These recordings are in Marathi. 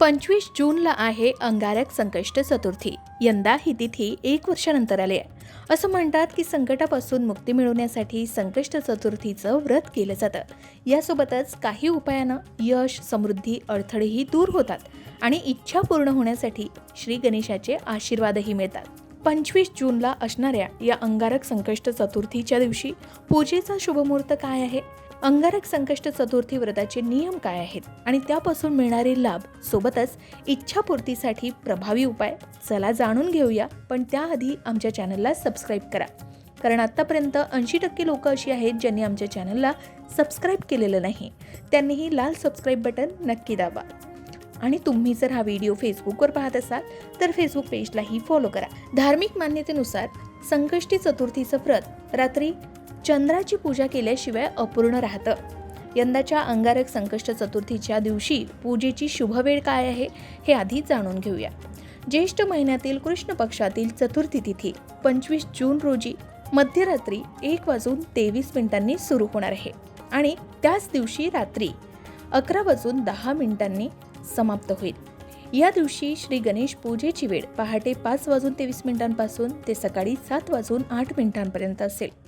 पंचवीस जूनला आहे अंगारक संकष्ट चतुर्थी. यंदा ही तिथी एक वर्षानंतर आली आहे. असं म्हणतात की संकटापासून मुक्ती मिळवण्यासाठी संकष्ट चतुर्थीचं व्रत केलं जातं. यासोबतच काही उपायानं यश समृद्धी अडथळेही दूर होतात आणि इच्छा पूर्ण होण्यासाठी श्री गणेशाचे आशीर्वादही मिळतात. पंचवीस जूनला असणाऱ्या या अंगारक संकष्ट चतुर्थीच्या दिवशी पूजेचा शुभमुहूर्त काय आहे? अंगारक संकष्ट चतुर्थी व्रताचे नियम काय आहेत? आणि त्यापासून मिळणारे लाभ सोबतच इच्छापूर्तीसाठी प्रभावी उपाय चला जाणून घेऊया पण त्याआधी आमच्या चॅनलला सबस्क्राईब करा. कारण आत्तापर्यंत ऐंशी टक्के लोक अशी आहेत ज्यांनी आमच्या चॅनलला सबस्क्राईब केलेलं नाही. त्यांनीही लाल सबस्क्राईब बटन नक्की दाबा. आणि तुम्ही जर हा व्हिडिओ फेसबुकवर पाहत असाल तर फेसबुक पेजलाही फॉलो करा. धार्मिक मान्यतेनुसार संकष्टी चतुर्थीचं व्रत रात्री चंद्राची पूजा केल्याशिवाय अपूर्ण राहतं. यंदाच्या अंगारक संकष्ट चतुर्थीच्या दिवशी पूजेची शुभवेळ काय आहे हे आधी जाणून घेऊया. ज्येष्ठ महिन्यातील कृष्ण पक्षातील चतुर्थी तिथी पंचवीस जून रोजी मध्यरात्री एक वाजून तेवीस मिनिटांनी सुरू होणार आहे. आणि त्याच दिवशी रात्री अकरा वाजून दहा मिनिटांनी समाप्त होईल. या दिवशी श्री गणेश पूजेची वेळ पहाटे पाच वाजून तेवीस मिनिटांपासून ते सकाळी सात वाजून आठ मिनिटांपर्यंत असेल.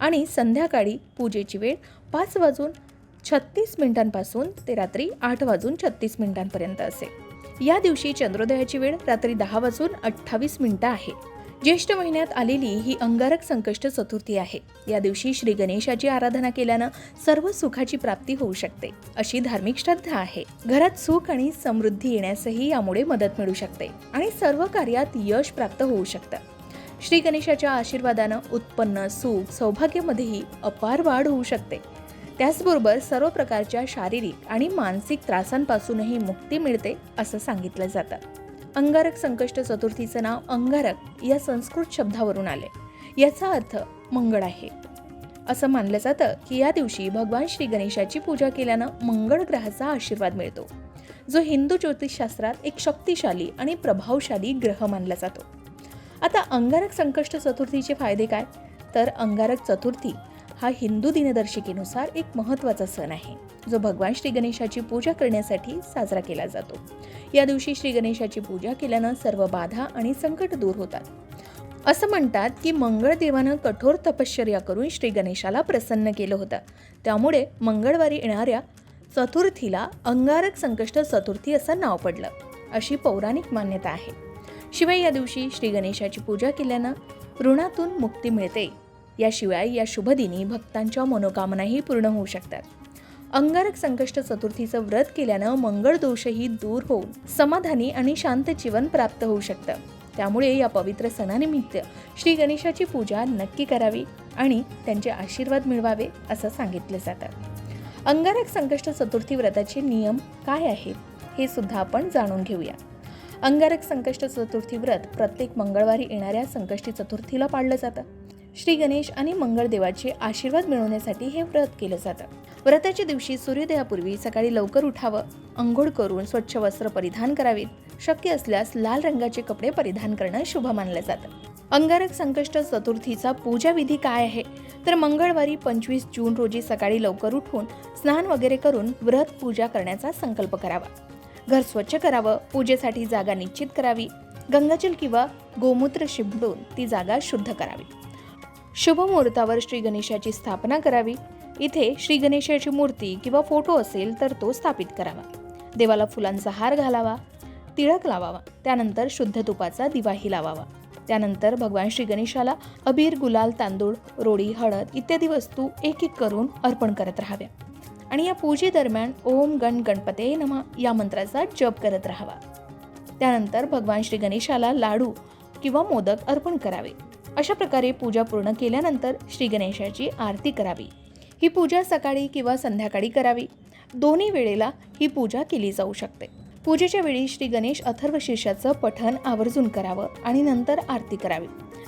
आणि संध्याकाळी पूजेची वेळ पाच वाजून छत्तीस मिनिटांपासून ते रात्री आठ वाजून छत्तीस मिनिटांपर्यंत असेल या दिवशी चंद्रोदयाची वेळ रात्री दहा वाजून अठ्ठावीस मिनिटं आहे. ज्येष्ठ महिन्यात आलेली ही अंगारक संकष्ट चतुर्थी आहे. या दिवशी श्री गणेशाची आराधना केल्यानं सर्व सुखाची प्राप्ती होऊ शकते अशी धार्मिक श्रद्धा आहे. घरात सुख आणि समृद्धी येण्यासही यामुळे मदत मिळू शकते आणि सर्व कार्यात यश प्राप्त होऊ शकतं. श्री गणेशाच्या आशीर्वादानं उत्पन्न सुख सौभाग्यामध्येही अपार वाढ होऊ शकते. त्याचबरोबर सर्व प्रकारच्या शारीरिक आणि मानसिक त्रासांपासूनही मुक्ती मिळते असं सांगितलं जातं. अंगारक संकष्ट चतुर्थीचं नाव अंगारक या संस्कृत शब्दावरून आले याचा अर्थ मंगळ आहे. असं मानलं जातं की या दिवशी भगवान श्री गणेशाची पूजा केल्यानं मंगळ ग्रहाचा आशीर्वाद मिळतो. जो हिंदू ज्योतिषशास्त्रात एक शक्तिशाली आणि प्रभावशाली ग्रह मानला जातो. आता अंगारक संकष्ट चतुर्थीचे फायदे काय? तर अंगारक चतुर्थी हा हिंदू दिनदर्शिकेनुसार एक महत्त्वाचा सण आहे जो भगवान श्री गणेशाची पूजा करण्यासाठी साजरा केला जातो. या दिवशी श्री गणेशाची पूजा केल्यानं सर्व बाधा आणि संकट दूर होतात. असं म्हणतात की मंगळ देवानं कठोर तपश्चर्या करून श्री गणेशाला प्रसन्न केलं होतं. त्यामुळे मंगळवारी येणाऱ्या चतुर्थीला अंगारक संकष्ट चतुर्थी असं नाव पडलं अशी पौराणिक मान्यता आहे. शिवाय या दिवशी श्री गणेशाची पूजा केल्यानं ऋणातून मुक्ती मिळते. याशिवाय या शुभदिनी भक्तांच्या मनोकामनाही पूर्ण होऊ शकतात. अंगारक संकष्ट चतुर्थीचं व्रत केल्यानं मंगळ दोषही दूर होऊन समाधानी आणि शांत जीवन प्राप्त होऊ शकतं. त्यामुळे या पवित्र सणानिमित्त श्री गणेशाची पूजा नक्की करावी आणि त्यांचे आशीर्वाद मिळवावे असं सांगितलं जातं. अंगारक संकष्ट चतुर्थी व्रताचे नियम काय आहेत हे सुद्धा आपण जाणून घेऊया. अंगारक संकष्ट चतुर्थी व्रत प्रत्येक मंगळवारी येणाऱ्या संकष्टी चतुर्थीला पाळलं जातं. श्री गणेश आणि मंगळदेवाचे आशीर्वाद मिळवण्यासाठी हे व्रत केलं जातं. व्रताच्या दिवशी सूर्योदयापूर्वी सकाळी लवकर उठावं अंघोळ करून स्वच्छ वस्त्र परिधान करावीत. शक्य असल्यास लाल रंगाचे कपडे परिधान करणं शुभ मानलं जातं. अंगारक संकष्ट चतुर्थीचा पूजा विधी काय आहे? तर मंगळवारी पंचवीस जून रोजी सकाळी लवकर उठून स्नान वगैरे करून व्रत पूजा करण्याचा संकल्प करावा. घर स्वच्छ करावं पूजेसाठी जागा निश्चित करावी. गंगाजल किंवा गोमूत्र शिंपडून ती जागा शुद्ध करावी. शुभ मुहूर्तावर श्री गणेशाची स्थापना करावी. इथे श्री गणेशाची मूर्ती किंवा फोटो असेल तर तो स्थापित करावा. देवाला फुलांचा हार घालावा. तिळक लावावा. त्यानंतर शुद्ध तुपाचा दिवाही लावावा. त्यानंतर भगवान श्री गणेशाला अबीर गुलाल तांदूळ रोडी हळद इत्यादी वस्तू एक एक करून अर्पण करत राहाव्या. आणि या पूजेदरम्यान ओम गण गणपते नमा या मंत्राचा जप करत राहावा. त्यानंतर भगवान श्री गणेशाला लाडू किंवा मोदक अर्पण करावे. अशा प्रकारे पूजा पूर्ण केल्यानंतर श्री गणेशाची आरती करावी. ही पूजा सकाळी किंवा संध्याकाळी करावी. दोन्ही वेळेला ही पूजा केली जाऊ शकते. पूजेच्या वेळी श्री गणेश अथर्व शीर्षाचं पठण आवर्जून करावं आणि नंतर आरती करावी.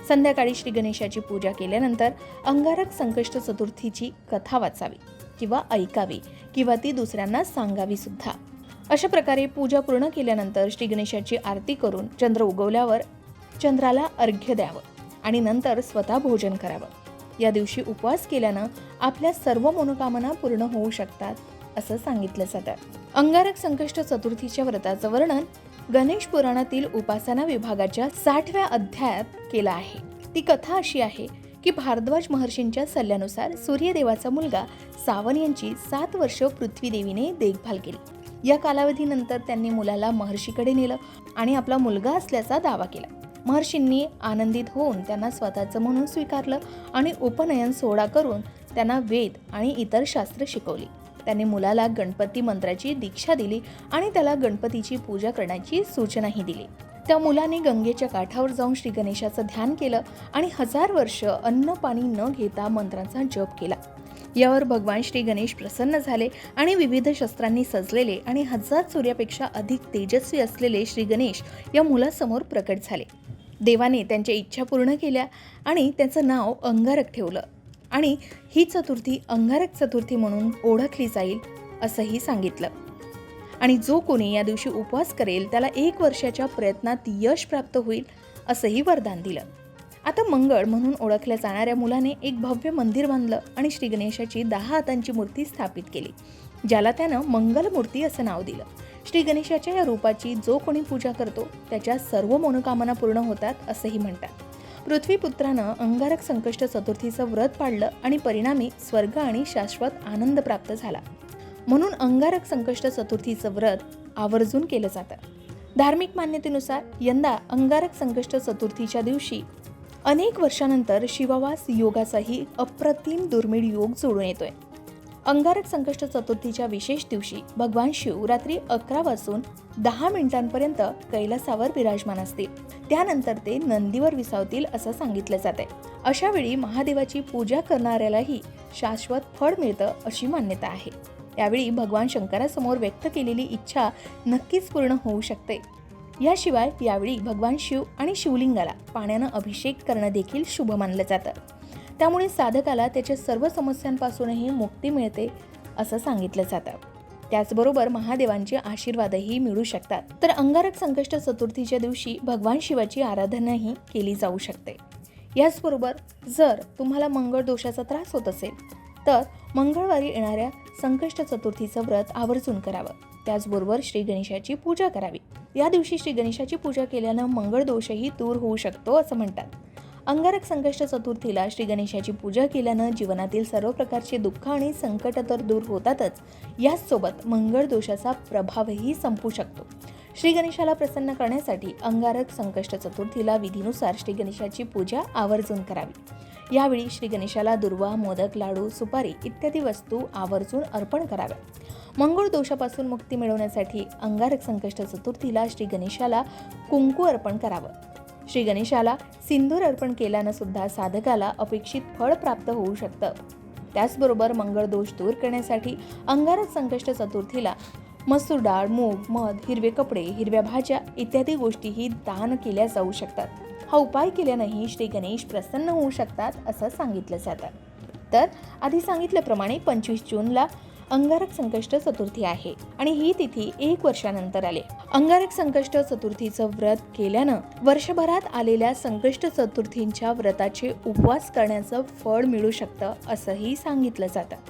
संध्याकाळी श्री गणेशाची पूजा केल्यानंतर अंगारक संकष्ट चतुर्थीची कथा वाचावी. किंवा ऐकावी किंवा ती दुसऱ्यांना सांगावी सुद्धा. अशा प्रकारे पूजा पूर्ण केल्यानंतर श्री गणेशाची आरती करून चंद्र उगवल्यावर चंद्राला अर्घ्य द्यावं आणि नंतर स्वतः भोजन करावं. या दिवशी उपवास केल्यानं आपल्या सर्व मनोकामना पूर्ण होऊ शकतात असं सांगितलं जातं. अंगारक संकष्ट चतुर्थीच्या व्रताचं वर्णन गणेश पुराणातील उपासना विभागाच्या साठव्या अध्यायात केलं आहे. ती कथा अशी आहे की भारद्वाज महर्षींच्या सल्ल्यानुसार सूर्यदेवाचा मुलगा सावन यांची सात वर्ष पृथ्वीदेवीने देखभाल केली. या कालावधीनंतर त्यांनी मुलाला महर्षीकडे नेलं आणि आपला मुलगा असल्याचा दावा केला. महर्षींनी आनंदित होऊन त्यांना स्वतःचं म्हणून स्वीकारलं आणि उपनयन सोहळा करून त्यांना वेद आणि इतर शास्त्र शिकवली. त्यांनी मुलाला गणपती मंत्राची दीक्षा दिली आणि त्याला गणपतीची पूजा करण्याची सूचनाही दिली. त्या मुलाने गंगेच्या काठावर जाऊन श्री गणेशाचं ध्यान केलं आणि हजार वर्ष अन्न पाणी न घेता मंत्रांचा जप केला. यावर भगवान श्री गणेश प्रसन्न झाले आणि विविध शस्त्रांनी सजलेले आणि हजार सूर्यापेक्षा अधिक तेजस्वी असलेले श्री गणेश या मुलासमोर प्रकट झाले. देवाने त्यांच्या इच्छा पूर्ण केल्या आणि त्याचं नाव अंगारक ठेवलं आणि ही चतुर्थी अंगारक चतुर्थी म्हणून ओळखली जाईल असंही सांगितलं. आणि जो कोणी या दिवशी उपवास करेल त्याला एक वर्षाच्या प्रयत्नात यश प्राप्त होईल असंही वरदान दिलं. आता मंगळ म्हणून ओळखल्या जाणाऱ्या मुलाने एक भव्य मंदिर बांधलं आणि श्री गणेशाची दहा हातांची मूर्ती स्थापित केली ज्याला त्यानं मंगल मूर्ती असं नाव दिलं. श्री गणेशाच्या या रूपाची जो कोणी पूजा करतो त्याच्या सर्व मनोकामना पूर्ण होतात असंही म्हणतात. पृथ्वीपुत्रानं अंगारक संकष्ट चतुर्थीचं व्रत पाळलं आणि परिणामी स्वर्ग आणि शाश्वत आनंद प्राप्त झाला. म्हणून अंगारक संकष्ट चतुर्थीचं व्रत आवर्जून केलं जातं. धार्मिक मान्यतेनुसार यंदा अंगारक संकष्ट चतुर्थीच्या दिवशी अनेक वर्षानंतर शिववास योगाचाही अप्रतिम दुर्मिळ योग जोडून येतोय. अंगारक संकष्ट चतुर्थीच्या विशेष दिवशी भगवान शिव रात्री अकरा वाजून दहा मिनिटांपर्यंत कैलासावर विराजमान असतील. त्यानंतर ते नंदीवर विसावतील असं सांगितलं जाते अशा वेळी महादेवाची पूजा करणाऱ्यालाही शाश्वत फळ मिळतं अशी मान्यता आहे. यावेळी भगवान शंकरासमोर व्यक्त केलेली इच्छा नक्कीच पूर्ण होऊ शकते. याशिवाय यावेळी भगवान शिव आणि शिवलिंगाला पाण्यानं अभिषेक करणं देखील शुभ मानलं जातं. त्यामुळे साधकाला त्याच्या सर्व समस्यांपासूनही मुक्ती मिळते असं सांगितलं जातं. त्याचबरोबर महादेवांचे आशीर्वादही मिळू शकतात. तर अंगारक संकष्ट चतुर्थीच्या दिवशी भगवान शिवाची आराधनाही केली जाऊ शकते. याचबरोबर जर तुम्हाला मंगळ दोषाचा त्रास होत असेल तर मंगळवारी येणाऱ्या संकष्ट चतुर्थीचं व्रत आवर्जून करावं. त्याचबरोबर श्री गणेशाची पूजा करावी. या दिवशी श्री गणेशाची पूजा केल्यानं मंगळ दोषही दूर होऊ शकतो असं म्हणतात. अंगारक संकष्ट चतुर्थीला श्री गणेशाची पूजा केल्यानं जीवनातील सर्व प्रकारचे दुःख आणि संकट तर दूर होतातच. याचसोबत मंगळ दोषाचा प्रभावही संपू शकतो. श्री गणेशाला प्रसन्न करण्यासाठी अंगारक संकष्ट चतुर्थीला विधीनुसार श्री गणेशाची पूजा आवर्जून करावी. यावेळी श्री गणेशाला दुर्वा मोदक लाडू सुपारी इत्यादी वस्तू आवर्जून अर्पण कराव्या. मंगळ दोषापासून मुक्ती मिळवण्यासाठी अंगारक संकष्ट चतुर्थीला श्री गणेशाला कुंकू अर्पण करावं. श्री गणेशाला सिंदूर अर्पण केल्यानं सुद्धा साधकाला अपेक्षित फळ प्राप्त होऊ शकतं. त्याचबरोबर मंगळ दोष दूर करण्यासाठी अंगारक संकष्ट चतुर्थीला मसूर डाळ मूग मध हिरवे कपडे हिरव्या भाज्या इत्यादी गोष्टीही दान केल्या जाऊ शकतात. हा उपाय केल्यानंही श्री गणेश प्रसन्न होऊ शकतात असं सांगितलं जातं. तर आधी सांगितल्याप्रमाणे पंचवीस जूनला अंगारक संकष्ट चतुर्थी आहे आणि ही तिथी एक वर्षानंतर आले. अंगारक संकष्ट चतुर्थीचं व्रत केल्यानं वर्षभरात आलेल्या संकष्ट चतुर्थींच्या व्रताचे उपवास करण्याचं फळ मिळू शकतं असंही सांगितलं जातं.